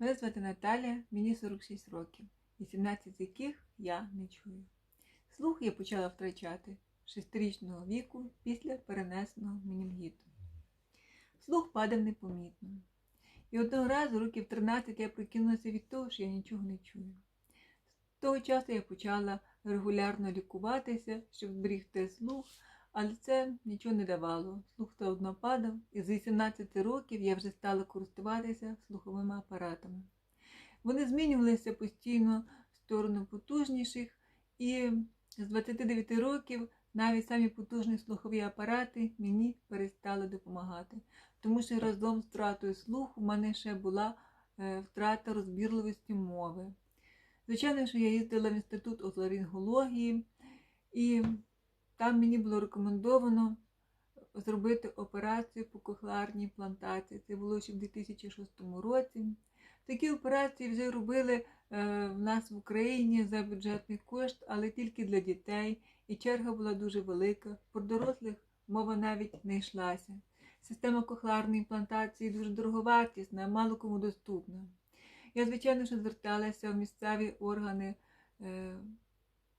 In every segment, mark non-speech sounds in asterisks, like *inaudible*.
Мене звати Наталя, мені 46 років, 18 з яких я не чую. Слух я почала втрачати з 6-річного віку після перенесеного менінгіту. Слух падав непомітно. І одного разу, років 13, я прикинулася від того, що я нічого не чую. З того часу я почала регулярно лікуватися, щоб зберігти слух, але це нічого не давало. Слух все одно падав, і з 18 років я вже стала користуватися слуховими апаратами. Вони змінювалися постійно в сторону потужніших, і з 29 років навіть самі потужні слухові апарати мені перестали допомагати, тому що разом з втратою слуху в мене ще була е, втрата розбірливості мови. Звичайно, що я їздила в інститут отоларингології, і там мені було рекомендовано зробити операцію по кохлеарній плантації. Це було ще в 2006 році. Такі операції вже робили е, в нас в Україні за бюджетний кошт, але тільки для дітей. І черга була дуже велика. Про дорослих мова навіть не йшлася. Система кохлеарної імплантації дуже дороговартісна, мало кому доступна. Я, звичайно, що зверталася в місцеві органи е,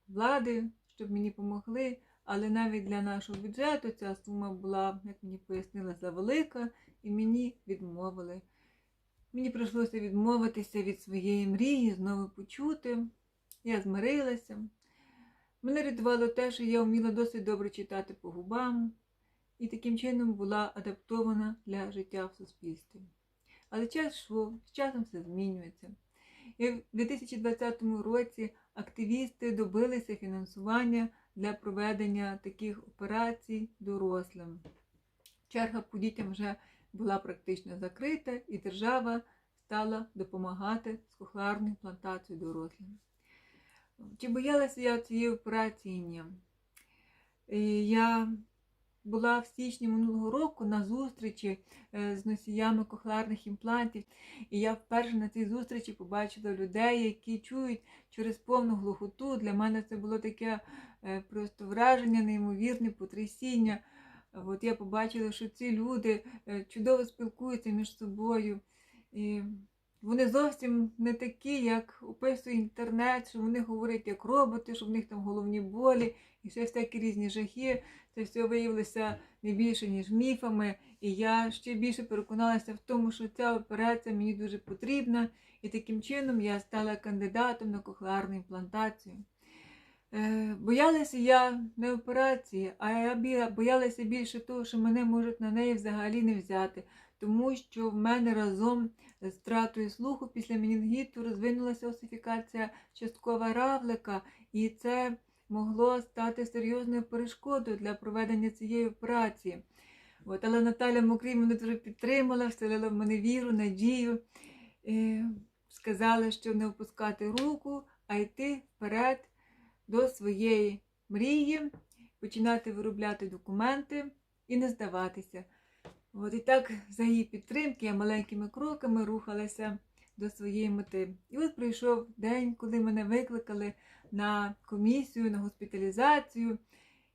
влади, щоб мені допомогли, але навіть для нашого бюджету ця сума була, як мені пояснили, завелика, і мені відмовили. Мені прийшлося відмовитися від своєї мрії, знову почути. Я змирилася. Мене рятувало те, що я вміла досить добре читати по губам і таким чином була адаптована для життя в суспільстві. Але час йшов, з часом все змінюється. І в 2020 році активісти добилися фінансування для проведення таких операцій дорослим. Черга по дітям вже була практично закрита, і держава стала допомагати з кохлеарною плантацією дорослим. Чи боялася я цієї операції? Ні. І Я була в січні минулого року на зустрічі е, з носіями кохлеарних імплантів, і я вперше на цій зустрічі побачила людей, які чують через повну глухоту. Для мене це було таке е, просто враження, неймовірне потрясіння. От я побачила, що ці люди е, чудово спілкуються між собою. І вони зовсім не такі, як описує інтернет, що вони говорять як роботи, що в них там головні болі і ще всякі різні жахи. Це виявилося не більше, ніж міфами. І я ще більше переконалася в тому, що ця операція мені дуже потрібна. І таким чином я стала кандидатом на кохлеарну імплантацію. Е, Боялася я не операції, а я боялася більше того, що мене можуть на неї взагалі не взяти, тому що в мене разом з втратою слуху після менінгіту розвинулася осифікація часткова равлика, і це могло стати серйозною перешкодою для проведення цієї операції. От, але Наталя Мокрій мене дуже підтримала, вселила в мене віру, надію. І сказала, що не опускати руку, а йти вперед до своєї мрії, починати виробляти документи і не здаватися. От і так, за її підтримки, я маленькими кроками рухалася до своєї мети. І от прийшов день, коли мене викликали на комісію, на госпіталізацію.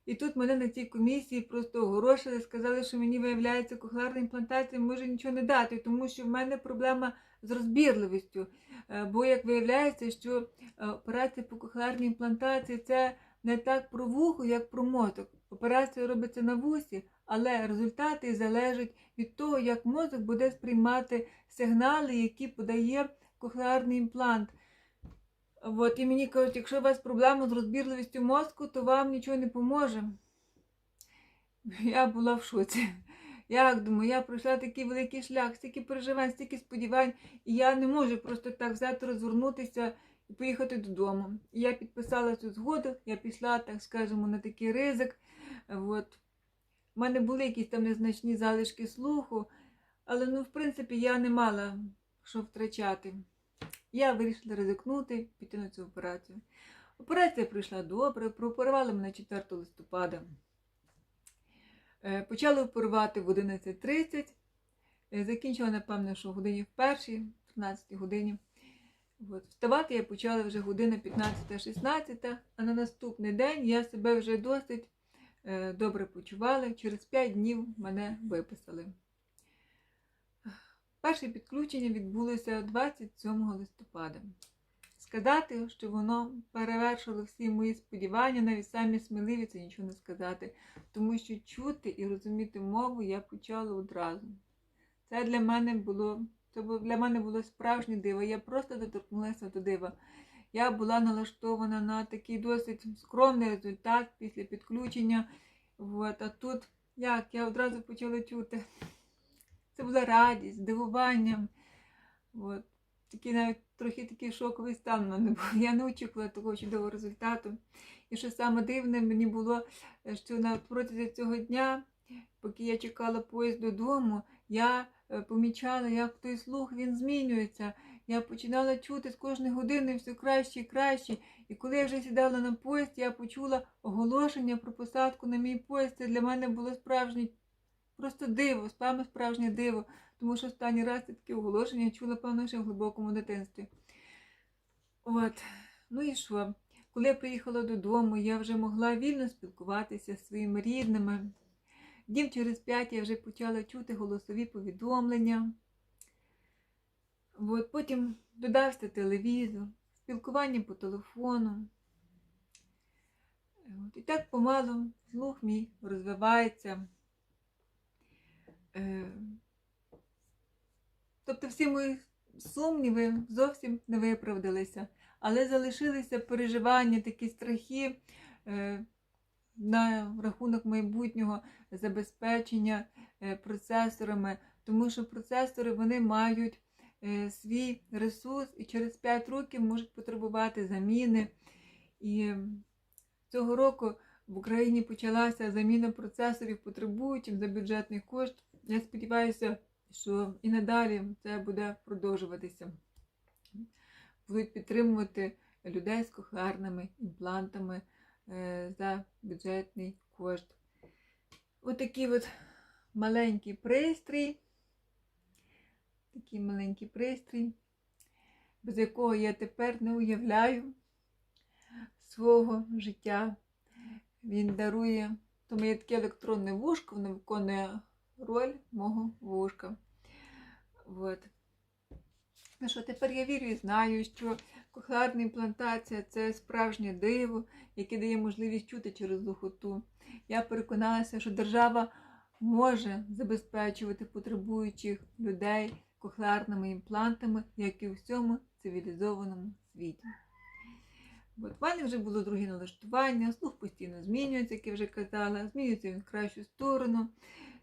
І тут мене на цій комісії просто огорошили, сказали, що мені виявляється, кохлеарна імплантація може нічого не дати, тому що в мене проблема з розбірливістю. Е, Бо, як виявляється, що е, операція по кохлеарній імплантації це не так про вухо, як про мозок. Операція робиться на вусі, але результати залежать від того, як мозок буде сприймати сигнали, які подає кохлеарний імплант. От, і мені кажуть, якщо у вас проблема з розбірливістю мозку, то вам нічого не поможе. Я була в шоці. Як думаю, я пройшла такий великий шлях, стільки переживань, стільки сподівань, і я не можу просто так взяти, розвернутися і поїхати додому. І я підписала цю згоду, я пішла, так скажемо, на такий ризик. От. У мене були якісь там незначні залишки слуху, але ну, в принципі, я не мала що втрачати. Я вирішила ризикнути, піти на цю операцію. Операція пройшла добре, прооперували мене 4 листопада. Е, Почали оперувати в 11.30. Е, Закінчила, напевно, що годині в першій, в 13 годині. От. Вставати я почала вже година 15-16, а на наступний день я себе вже досить добре почувала. Через 5 днів мене виписали. Перше підключення відбулося 27 листопада. Сказати, що воно перевершило всі мої сподівання, навіть самі сміливі це нічого не сказати, тому що чути і розуміти мову я почала одразу. Це для мене було, це для мене було справжнє диво. Я просто доторкнулася до дива. Я була налаштована на такий досить скромний результат після підключення. От, а тут як я одразу почала чути. Це була радість, здивування. От. Такий навіть трохи такий шоковий стан в мене був. Я не очікувала такого чудового результату. І що саме дивне мені було, що на протязі цього дня, поки я чекала поїзд додому, я е, помічала, як той слух він змінюється. Я починала чути з кожної години все краще і краще. І коли я вже сідала на поїзд, я почула оголошення про посадку на мій поїзд. Це для мене було справжнє просто диво, саме справжнє диво. Тому що останній раз я такі оголошення я чула, певно, ще в глибокому дитинстві. От, ну і що? Коли я приїхала додому, я вже могла вільно спілкуватися зі своїми рідними. Днів через п'ять я вже почала чути голосові повідомлення. От, потім додався телевізор, спілкування по телефону. От, і так помалу слух мій розвивається. Е, Тобто всі мої сумніви зовсім не виправдалися, але залишилися переживання, такі страхи е, на рахунок майбутнього забезпечення е, процесорами, тому що процесори вони мають свій ресурс і через 5 років можуть потребувати заміни. І цього року в Україні почалася заміна процесорів потребуючим за бюджетний кошт. Я сподіваюся, що і надалі це буде продовжуватися. Будуть підтримувати людей з кохлеарними імплантами е, за бюджетний кошт. Отакий от маленький пристрій. Такий маленький пристрій, без якого я тепер не уявляю свого життя. Він дарує, тому є таке електронне вушко, воно виконує роль мого вушка. От. Ну що, тепер я вірю і знаю, що кохлеарна імплантація це справжнє диво, яке дає можливість чути через глухоту. Я переконалася, що держава може забезпечувати потребуючих людей кохлеарними імплантами, як і у всьому цивілізованому світі. Мене вже було друге налаштування, слух постійно змінюється, як я вже казала, змінюється він в кращу сторону.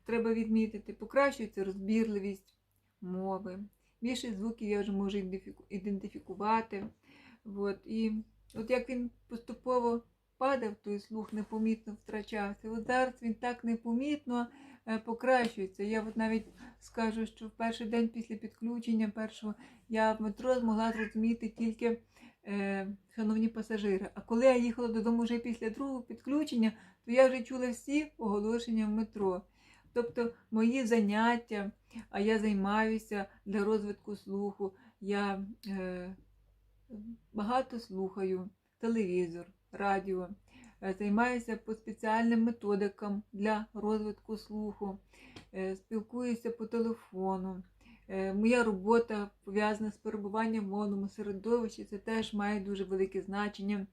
Треба відмітити, покращується розбірливість мови. Більше звуків я вже можу ідентифікувати. От. І от як він поступово падав, той слух непомітно втрачався. От зараз він так непомітно покращується. Я от навіть скажу, що в перший день після підключення першого я в метро змогла зрозуміти тільки е, шановні пасажири. А коли я їхала додому вже після другого підключення, то я вже чула всі оголошення в метро. Тобто мої заняття, а я займаюся для розвитку слуху. Я е, багато слухаю телевізор, радіо, е, займаюся по спеціальним методикам для розвитку слуху, е, спілкуюся по телефону. Е, моя робота пов'язана з перебуванням в мовному середовищі, це теж має дуже велике значення.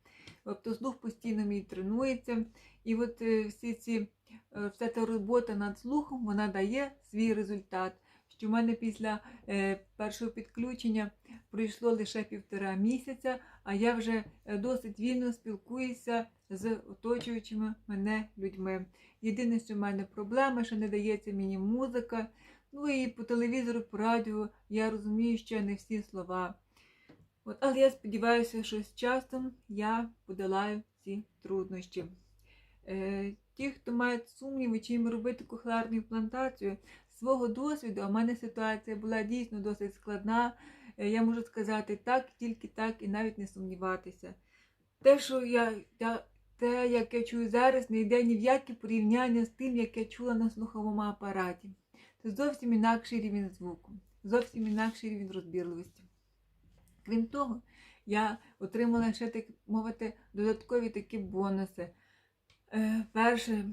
Тобто слух постійно мій тренується. І от е, всі ці, е, вся ця робота над слухом вона дає свій результат. Що в мене після е, першого підключення пройшло лише півтора місяця, а я вже е, досить вільно спілкуюся з оточуючими мене людьми. Єдине, що в мене проблема, що не дається мені музика. Ну і по телевізору, по радіо я розумію ще не всі слова. От, але я сподіваюся, що з часом я подолаю ці труднощі. Е, ті, хто мають сумніви, чи їм робити кохлеарну імплантацію, свого досвіду, а в мене ситуація була дійсно досить складна. Е, я можу сказати так, тільки так, і навіть не сумніватися. Те, що я, я, те, як я чую зараз, не йде ні в яке порівняння з тим, як я чула на слуховому апараті. Це зовсім інакший рівень звуку, зовсім інакший рівень розбірливості. Крім того, я отримала ще так мовити додаткові такі бонуси. Е, перше,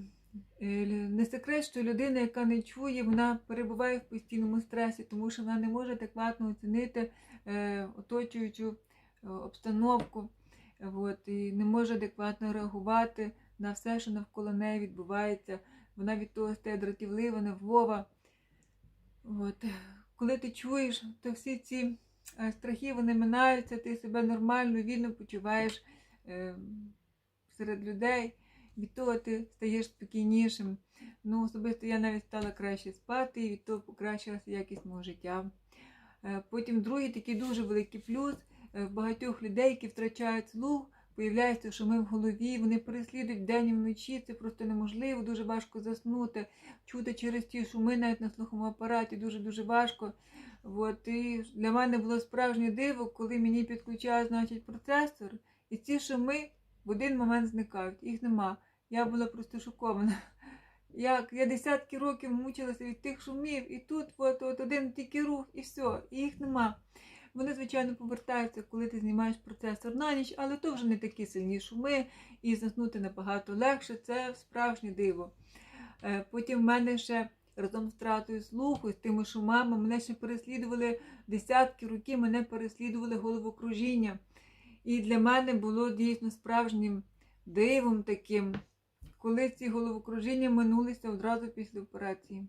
Е, Не секрет, що людина, яка не чує, вона перебуває в постійному стресі, тому що вона не може адекватно оцінити е, оточуючу е, обстановку, от, і не може адекватно реагувати на все, що навколо неї відбувається. Вона від того стає дратівлива, нервова. От. Коли ти чуєш, то всі ці е, страхи вони минаються, ти себе нормально, вільно почуваєш е, серед людей. Від того ти стаєш спокійнішим. Ну, особисто я навіть стала краще спати, і від того покращилася якість мого життя. Е, Потім другий такий дуже великий плюс в багатьох людей, які втрачають слух, появляється шуми в голові, вони переслідують день і вночі, це просто неможливо, дуже важко заснути, чути через ті шуми навіть на слуховому апараті дуже-дуже важко. От, і для мене було справжнє диво, коли мені підключають значить, процесор, і ці шуми в один момент зникають, їх нема. Я була просто шокована. Як *laughs* я десятки років мучилася від тих шумів, і тут от, от один тільки рух, і все, і їх нема. Вони, звичайно, повертаються, коли ти знімаєш процесор на ніч, але то вже не такі сильні шуми, і заснути набагато легше. Це справжнє диво. Е, Потім в мене ще разом з втратою слуху, з тими шумами, мене ще переслідували десятки років, мене переслідували головокружіння. І для мене було дійсно справжнім дивом таким, коли ці головокружіння минулися одразу після операції.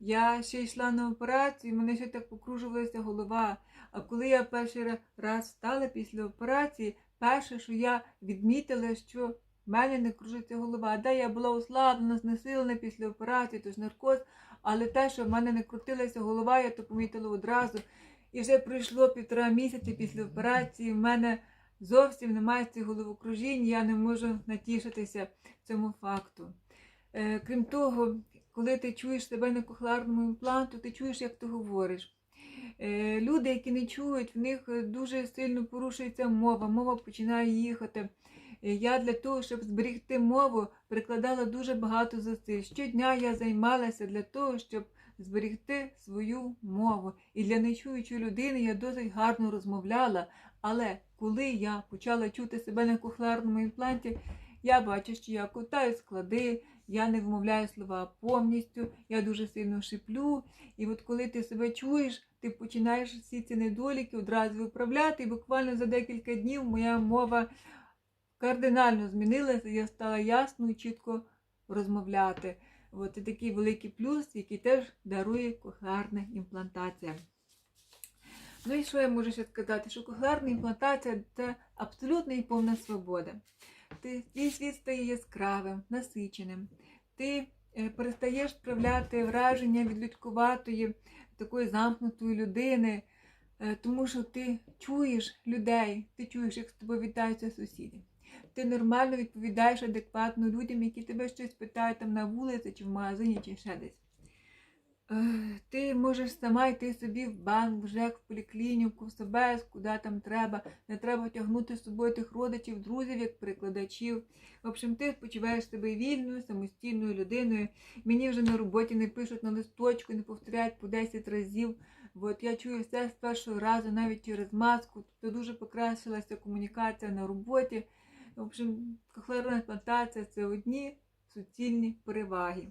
Я ще йшла на операцію, мене ще так покружувалася голова. А коли я перший раз встала після операції, перше, що я відмітила, що в мене не кружиться голова. Да, я була ослаблена, знесилена після операції, тож наркоз, але те, що в мене не крутилася голова, я то помітила одразу. І вже пройшло півтора місяці після операції. В мене зовсім немає цих головокружінь, я не можу натішитися цьому факту. Е, крім того, коли ти чуєш себе на кохлеарному імпланту, ти чуєш, як ти говориш. Е, люди, які не чують, в них е, дуже сильно порушується мова, мова починає їхати. Е, Я для того, щоб зберегти мову, прикладала дуже багато зусиль. Щодня я займалася для того, щоб зберегти свою мову. І для нечуючої людини я досить гарно розмовляла. Але коли я почала чути себе на кохлеарному імпланті, я бачу, що я ковтаю склади, я не вимовляю слова повністю, я дуже сильно шиплю. І от коли ти себе чуєш, ти починаєш всі ці недоліки одразу виправляти. І буквально за декілька днів моя мова кардинально змінилася, я стала ясно і чітко розмовляти. От це такий великий плюс, який теж дарує кохлеарна імплантація. Ну і що я можу ще сказати? Що кохлеарна імплантація це абсолютна і повна свобода. Ти, твій світ стає яскравим, насиченим. Ти е, перестаєш справляти враження від людькуватої, такої замкнутої людини, е, тому що ти чуєш людей, ти чуєш, як з тобою вітаються сусіди. Ти нормально відповідаєш адекватно людям, які тебе щось питають там на вулиці, чи в магазині, чи ще десь. Ти можеш сама йти собі в банк, в ЖЕК, в поліклініку, в себе, куди там треба. Не треба тягнути з собою тих родичів, друзів, як перекладачів. В общем, ти почуваєш себе вільною, самостійною людиною. Мені вже на роботі не пишуть на листочку, не повторяють по 10 разів. От я чую все з першого разу, навіть через маску. Тобто дуже покращилася комунікація на роботі. В общем, кохлеарна імплантація це одні суцільні переваги.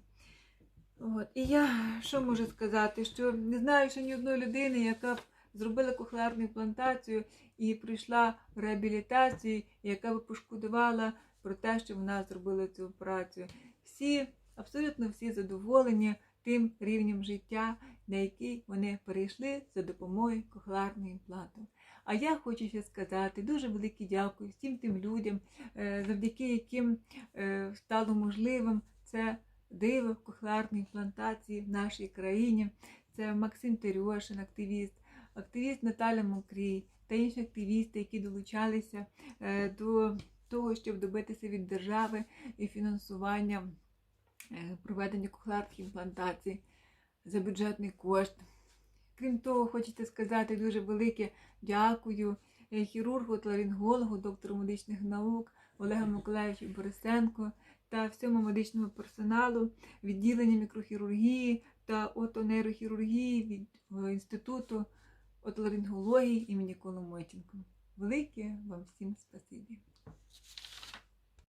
От. І я що можу сказати? Що не знаю ще ні одної людини, яка б зробила кохлеарну імплантацію і прийшла в реабілітацію, яка б пошкодувала про те, що вона зробила цю операцію. Всі, абсолютно всі задоволені тим рівнем життя, на який вони перейшли за допомогою кохлеарного імпланту. А я хочу ще сказати дуже велике дякую всім тим людям, е, завдяки яким е, стало можливим це диво кохлеарної імплантації в нашій країні. Це Максим Терьошин, активіст, активіст Наталя Мокрій та інші активісти, які долучалися е, до того, щоб добитися від держави і фінансування е, проведення кохлеарних імплантацій за бюджетний кошт. Крім того, хочете сказати дуже велике дякую е, хірургу, ларингологу, доктору медичних наук Олегу Миколаївичу Борисенко та всьому медичному персоналу відділення мікрохірургії та отонейрохірургії від інституту отоларингології імені Коломойченко. Велике вам всім спасибі.